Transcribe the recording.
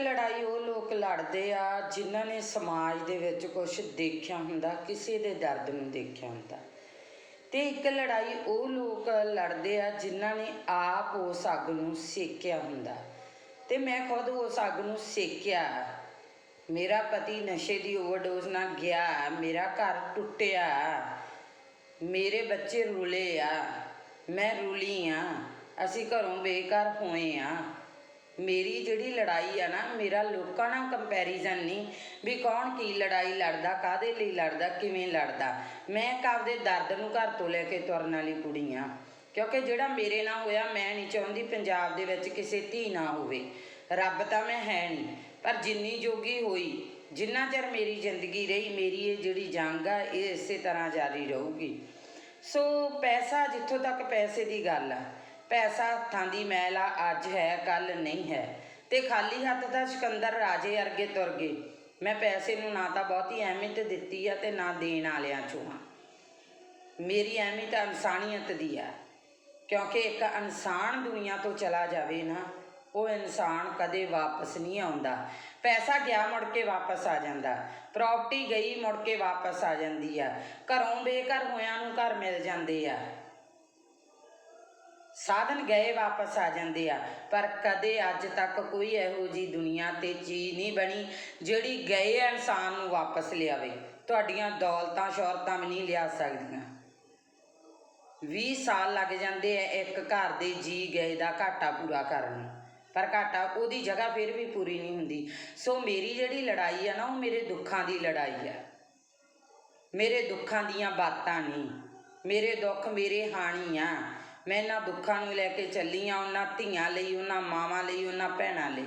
ਲੜਾਈ ਉਹ ਲੋਕ ਲੜਦੇ ਆ ਜਿਨ੍ਹਾਂ ਨੇ ਸਮਾਜ ਦੇ ਵਿੱਚ ਕੁਝ ਦੇਖਿਆ ਹੁੰਦਾ, ਕਿਸੇ ਦੇ ਦਰਦ ਨੂੰ ਦੇਖਿਆ ਹੁੰਦਾ। ਤੇ ਇੱਕ ਲੜਾਈ ਉਹ ਲੋਕ ਲੜਦੇ ਆ ਜਿਨ੍ਹਾਂ ਨੇ ਆਪ ਉਸ ਅੱਗ ਨੂੰ ਸੇਕਿਆ ਹੁੰਦਾ। ਤੇ ਮੈਂ ਖੁਦ ਉਸ ਅੱਗ ਨੂੰ ਸੇਕਿਆ। ਮੇਰਾ ਪਤੀ ਨਸ਼ੇ ਦੀ ਓਵਰਡੋਜ਼ ਨਾਲ ਗਿਆ, ਮੇਰਾ ਘਰ ਟੁੱਟਿਆ, ਮੇਰੇ ਬੱਚੇ ਰੁਲੇ ਆ, ਮੈਂ ਰੁਲੀ ਆ, ਅਸੀਂ ਘਰੋਂ ਬੇਕਾਰ ਹੋਏ ਆ। ਮੇਰੀ ਜਿਹੜੀ ਲੜਾਈ ਆ ਨਾ, ਮੇਰਾ ਲੋਕਾਂ ਨਾਲ ਕੰਪੈਰੀਜ਼ਨ ਨਹੀਂ ਵੀ ਕੌਣ ਕੀ ਲੜਾਈ ਲੜਦਾ ਕਾਦੇ ਲਈ ਲੜਦਾ, ਕਿਵੇਂ ਲੜਦਾ। ਮੈਂ ਕਾਬਦੇ ਦਰਦ ਨੂੰ ਘਰ ਤੋਂ ਲੈ ਕੇ ਤੁਰਨ ਵਾਲੀ ਕੁੜੀ ਆ। ਕਿਉਂਕਿ ਜਿਹੜਾ ਮੇਰੇ ਨਾਲ ਹੋਇਆ, ਮੈਂ ਨਹੀਂ ਚਾਹੁੰਦੀ ਪੰਜਾਬ ਦੇ ਵਿੱਚ ਕਿਸੇ ਧੀ ਨਾ ਹੋਵੇ। ਰੱਬ ਤਾਂ ਮੈਂ ਹੈ ਨਹੀਂ। ਪਰ ਜਿੰਨੀ ਜੋਗੀ ਹੋਈ, ਜਿੰਨਾ ਚਿਰ ਮੇਰੀ ਜ਼ਿੰਦਗੀ ਰਹੀ, ਮੇਰੀ ਇਹ ਜਿਹੜੀ ਜੰਗ ਆ, ਇਹ ਇਸੇ ਤਰ੍ਹਾਂ ਜਾਰੀ ਰਹੂਗੀ। ਸੋ ਪੈਸਾ ਜਿੱਥੋਂ ਤੱਕ ਪੈਸੇ ਦੀ ਗੱਲ ਆ। ਪੈਸਾ ਹੱਥਾਂ ਦੀ ਮੈਲ ਆ, ਅੱਜ ਹੈ, ਕੱਲ ਨਹੀਂ ਹੈ। ਤੇ ਖਾਲੀ ਹੱਥ ਦਾ ਸਿਕੰਦਰ ਰਾਜੇ ਅਰਗੇ ਤੁਰ ਗਏ। ਮੈਂ ਪੈਸੇ ਨੂੰ ਨਾ ਤਾਂ ਬਹੁਤੀ ਅਹਿਮੀਅਤ ਦਿੱਤੀ ਆ ਤੇ ਨਾ ਦੇਣ ਵਾਲਿਆਂ ਚੋਂ ਆ। ਮੇਰੀ ਅਹਿਮੀਅਤ ਇਨਸਾਨੀਅਤ ਦੀ ਆ। ਕਿਉਂਕਿ ਇੱਕ ਇਨਸਾਨ ਦੁਨੀਆ ਤੋਂ ਚਲਾ ਜਾਵੇ ਨਾ, ਉਹ ਇਨਸਾਨ ਕਦੇ ਵਾਪਸ ਨਹੀਂ ਆਉਂਦਾ। ਪੈਸਾ ਗਿਆ, ਮੁੜ ਕੇ ਵਾਪਸ ਆ ਜਾਂਦਾ। ਪ੍ਰਾਪਰਟੀ ਗਈ, ਮੁੜ ਕੇ ਵਾਪਸ ਆ ਜਾਂਦੀ ਆ। ਘਰੋਂ ਬੇਘਰ ਹੋਇਆਂ ਨੂੰ ਘਰ ਮਿਲ ਜਾਂਦੇ ਆ। ਸਾਧਨ ਗਏ ਵਾਪਸ ਆ ਜਾਂਦੇ ਆ। ਪਰ ਕਦੇ ਅੱਜ ਤੱਕ ਕੋਈ ਇਹੋ ਜੀ ਦੁਨੀਆ ਤੇ ਚੀਜ਼ ਨਹੀਂ ਬਣੀ, ਜਿਹੜੀ ਗਏ ਇਨਸਾਨ ਨੂੰ ਵਾਪਸ ਲਿਆਵੇ। ਤੁਹਾਡੀਆਂ ਦੌਲਤਾਂ, ਸ਼ੌਹਰਤਾਂ ਵੀ ਨਹੀਂ ਲਿਆ ਸਕਦੀਆਂ। 20 ਸਾਲ ਲੱਗ ਜਾਂਦੇ ਆ ਇੱਕ ਘਰ ਦੇ ਜੀ ਗਏ ਦਾ ਘਾਟਾ ਪੂਰਾ ਕਰਨ ਨੂੰ। ਪਰ ਘਾਟਾ ਉਹਦੀ ਜਗ੍ਹਾ ਫਿਰ ਵੀ ਪੂਰੀ ਨਹੀਂ ਹੁੰਦੀ। ਸੋ ਮੇਰੀ ਜਿਹੜੀ ਲੜਾਈ ਆ ਨਾ, ਉਹ ਮੇਰੇ ਦੁੱਖਾਂ ਦੀ ਲੜਾਈ ਆ। ਮੇਰੇ ਦੁੱਖਾਂ ਦੀਆਂ ਬਾਤਾਂ ਨਹੀਂ। ਮੇਰੇ ਦੁੱਖ, ਮੇਰੇ ਹਾਣੀ ਆ। ਮੈਂ ਇਹਨਾਂ ਦੁੱਖਾਂ ਨੂੰ ਲੈ ਕੇ ਚੱਲੀ ਆ, ਉਹਨਾਂ ਧੀਆਂ ਲਈ, ਉਹਨਾਂ ਮਾਵਾਂ ਲਈ, ਉਹਨਾਂ ਭੈਣਾਂ ਲਈ।